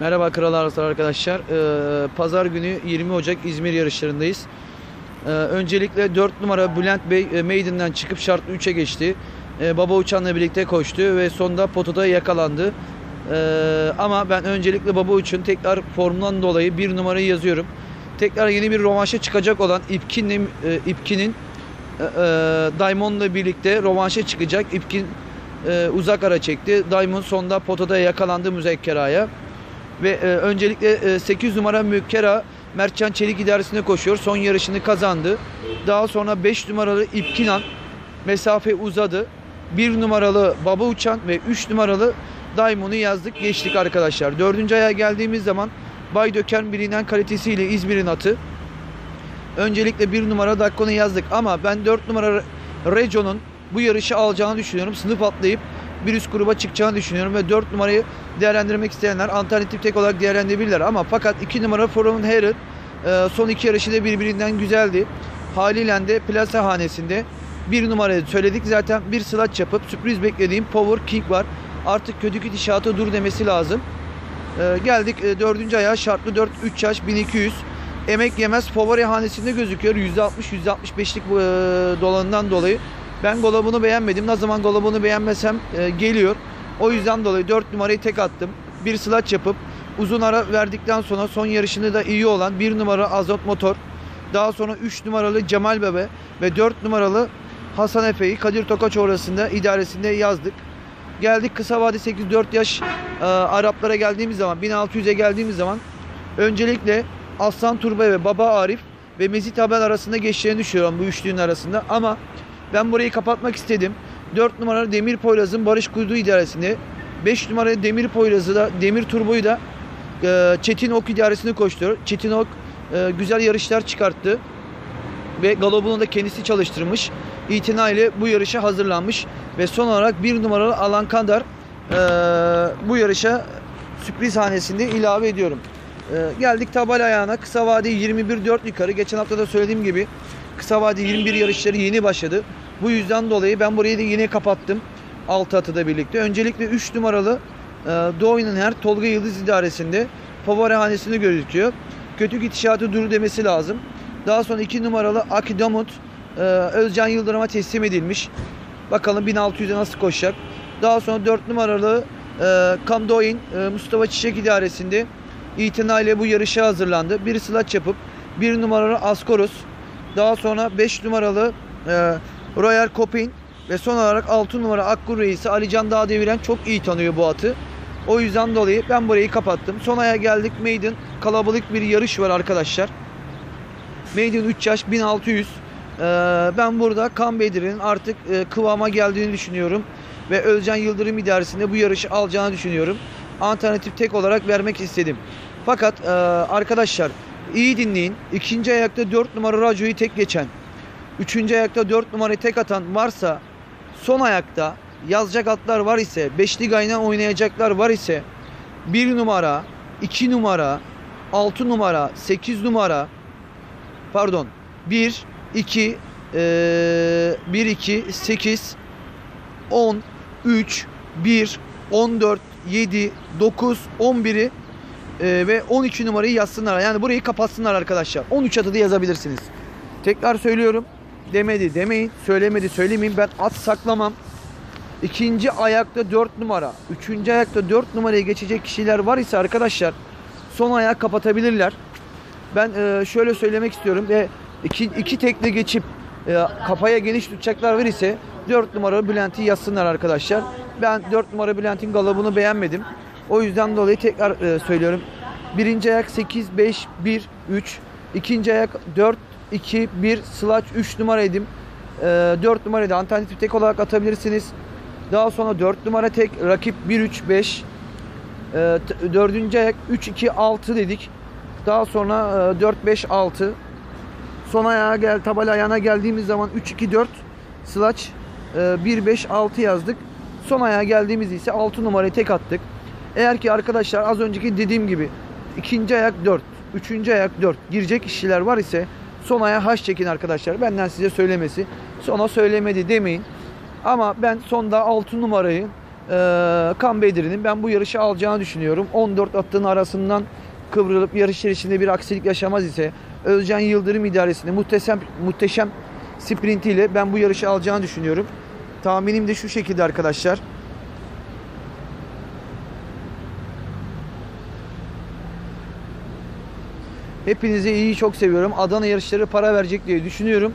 Merhaba Kral Araslar arkadaşlar. Ee, Pazar günü 20 Ocak İzmir yarışlarındayız. Ee, öncelikle 4 numara Bülent Bey e, Maiden'den çıkıp şartlı 3'e geçti. Ee, Baba Uçan'la birlikte koştu ve sonunda potada yakalandı. Ee, ama ben öncelikle Baba Uç'un tekrar formundan dolayı bir numarayı yazıyorum. Tekrar yeni bir rövanşa çıkacak olan İpkin'in e, İpkin'in e, e, Diamond'la birlikte rövanşa çıkacak. İpkin e, uzak ara çekti. Diamond sonunda potada yakalandı müzekkeraya. Ve e, öncelikle e, 8 numara Mükkera Mertcan Çelik idaresinde koşuyor. Son yarışını kazandı. Daha sonra 5 numaralı İpkinan mesafe uzadı. 1 numaralı Baba Uçan ve 3 numaralı Diamond'u yazdık geçtik arkadaşlar. 4. aya geldiğimiz zaman Bay Döken bilinen kalitesiyle İzmir'in atı. Öncelikle 1 numara Dakkon'u yazdık ama ben 4 numara Rejo'nun bu yarışı alacağını düşünüyorum. Sınıf atlayıp bir üst gruba çıkacağını düşünüyorum ve 4 numarayı değerlendirmek isteyenler alternatif tek olarak değerlendirebilirler. Ama fakat 2 numara Forum Herod e, son iki yarışı da birbirinden güzeldi. Haliyle de plasa hanesinde bir numarayı söyledik zaten bir slaç yapıp sürpriz beklediğim Power King var. Artık kötü gidişata dur demesi lazım. E, geldik e, dördüncü ayağa şartlı 4 3 yaş 1200. Emek yemez favori hanesinde gözüküyor. %60-%65'lik e, dolanından dolayı. Ben golabını beğenmedim. Ne zaman golabını beğenmesem e, geliyor. O yüzden dolayı 4 numarayı tek attım. Bir slaç yapıp uzun ara verdikten sonra son yarışında da iyi olan 1 numara Azot Motor. Daha sonra 3 numaralı Cemal Bebe ve 4 numaralı Hasan Efe'yi Kadir Tokaç orasında idaresinde yazdık. Geldik kısa vade 8-4 yaş e, Araplara geldiğimiz zaman 1600'e geldiğimiz zaman öncelikle Aslan Turbe ve Baba Arif ve Mezit Haber arasında geçeceğini düşünüyorum bu üçlünün arasında ama ben burayı kapatmak istedim. 4 numaralı Demir Poyraz'ın Barış Kuyduğu idaresinde 5 numaralı Demir Poyraz'ı da Demir Turbo'yu da e, Çetin Ok idaresini koşturuyor. Çetin Ok e, güzel yarışlar çıkarttı ve galobunu da kendisi çalıştırmış. İtinayla bu yarışa hazırlanmış ve son olarak bir numaralı Alan Kandar e, bu yarışa sürpriz hanesinde ilave ediyorum. E, geldik tabela ayağına kısa vade 21-4 yukarı. Geçen hafta da söylediğim gibi kısa vade 21 yarışları yeni başladı. Bu yüzden dolayı ben burayı da yine kapattım. 6 atıda birlikte. Öncelikle 3 numaralı e, Doğu'nun her Tolga Yıldız idaresinde favori hanesinde gözüküyor. Kötü gidişatı dur demesi lazım. Daha sonra 2 numaralı Akidamut e, Özcan Yıldırım'a teslim edilmiş. Bakalım 1600'e nasıl koşacak. Daha sonra 4 numaralı e, Kamdoin e, Mustafa Çiçek idaresinde itinayla bu yarışa hazırlandı. Bir slaç yapıp 1 numaralı Askorus daha sonra 5 numaralı e, Royal Copin ve son olarak 6 numara Akkur Reisi Alican Dağ deviren çok iyi tanıyor bu atı. O yüzden dolayı ben burayı kapattım. Son aya geldik. Maiden kalabalık bir yarış var arkadaşlar. Maiden 3 yaş 1600. Ee, ben burada Kan Bedir'in artık e, kıvama geldiğini düşünüyorum. Ve Özcan Yıldırım idaresinde bu yarışı alacağını düşünüyorum. Alternatif tek olarak vermek istedim. Fakat e, arkadaşlar iyi dinleyin. İkinci ayakta 4 numara Rajo'yu tek geçen. Üçüncü ayakta 4 numarayı tek atan varsa son ayakta yazacak atlar var ise, beşli gayna oynayacaklar var ise 1 numara, 2 numara, 6 numara, 8 numara pardon 1, 2, 1, 2, 8, 10, 3, 1, 14, 7, 9, 11'i ve 12 numarayı yazsınlar. Yani burayı kapatsınlar arkadaşlar. 13 adı da yazabilirsiniz. Tekrar söylüyorum. Demedi demeyin. Söylemedi söylemeyin. Ben at saklamam. İkinci ayakta 4 numara. Üçüncü ayakta 4 numaraya geçecek kişiler var ise arkadaşlar son ayağı kapatabilirler. Ben e, şöyle söylemek istiyorum ve iki, iki tekle geçip e, kafaya geniş tutacaklar var ise 4 numara Bülent'i yazsınlar arkadaşlar. Ben 4 numara Bülent'in galabını beğenmedim. O yüzden dolayı tekrar e, söylüyorum. Birinci ayak 8, 5, 1, 3. İkinci ayak 4, 2, 1, slash 3 numaraydım. E, 4 numaraydı. Alternatif tek olarak atabilirsiniz. Daha sonra 4 numara tek. Rakip 1, 3, 5. E, dördüncü ayak 3, 2, 6 dedik. Daha sonra e, 4, 5, 6. Son ayağa gel, tabela ayağına geldiğimiz zaman 3, 2, 4 slash e, 1, 5, 6 yazdık. Son ayağa geldiğimiz ise 6 numarayı tek attık. Eğer ki arkadaşlar az önceki dediğim gibi ikinci ayak 4, üçüncü ayak 4 girecek kişiler var ise son aya haş çekin arkadaşlar. Benden size söylemesi. Sona söylemedi demeyin. Ama ben sonda 6 numarayı Ee, Kan Bedri'nin ben bu yarışı alacağını düşünüyorum. 14 attığın arasından kıvrılıp yarış içerisinde bir aksilik yaşamaz ise Özcan Yıldırım idaresinde muhteşem muhteşem sprintiyle ben bu yarışı alacağını düşünüyorum. Tahminim de şu şekilde arkadaşlar. Hepinizi iyi çok seviyorum. Adana yarışları para verecek diye düşünüyorum.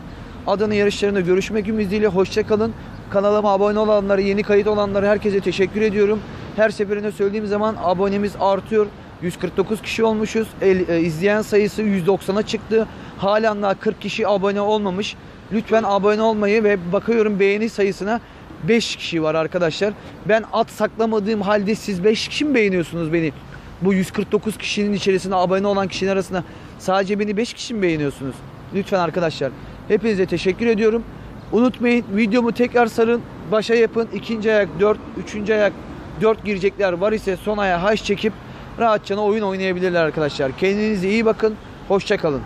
Adana yarışlarında görüşmek ümidiyle hoşça kalın. Kanalıma abone olanları, yeni kayıt olanları herkese teşekkür ediyorum. Her seferinde söylediğim zaman abonemiz artıyor. 149 kişi olmuşuz. El, e, izleyen sayısı 190'a çıktı. Halen daha 40 kişi abone olmamış. Lütfen abone olmayı ve bakıyorum beğeni sayısına 5 kişi var arkadaşlar. Ben at saklamadığım halde siz 5 kişi mi beğeniyorsunuz beni? Bu 149 kişinin içerisinde abone olan kişinin arasında sadece beni 5 kişi mi beğeniyorsunuz? Lütfen arkadaşlar. Hepinize teşekkür ediyorum. Unutmayın videomu tekrar sarın. Başa yapın. İkinci ayak 4, üçüncü ayak 4 girecekler var ise son ayağa haş çekip rahatça oyun oynayabilirler arkadaşlar. Kendinize iyi bakın. Hoşça kalın.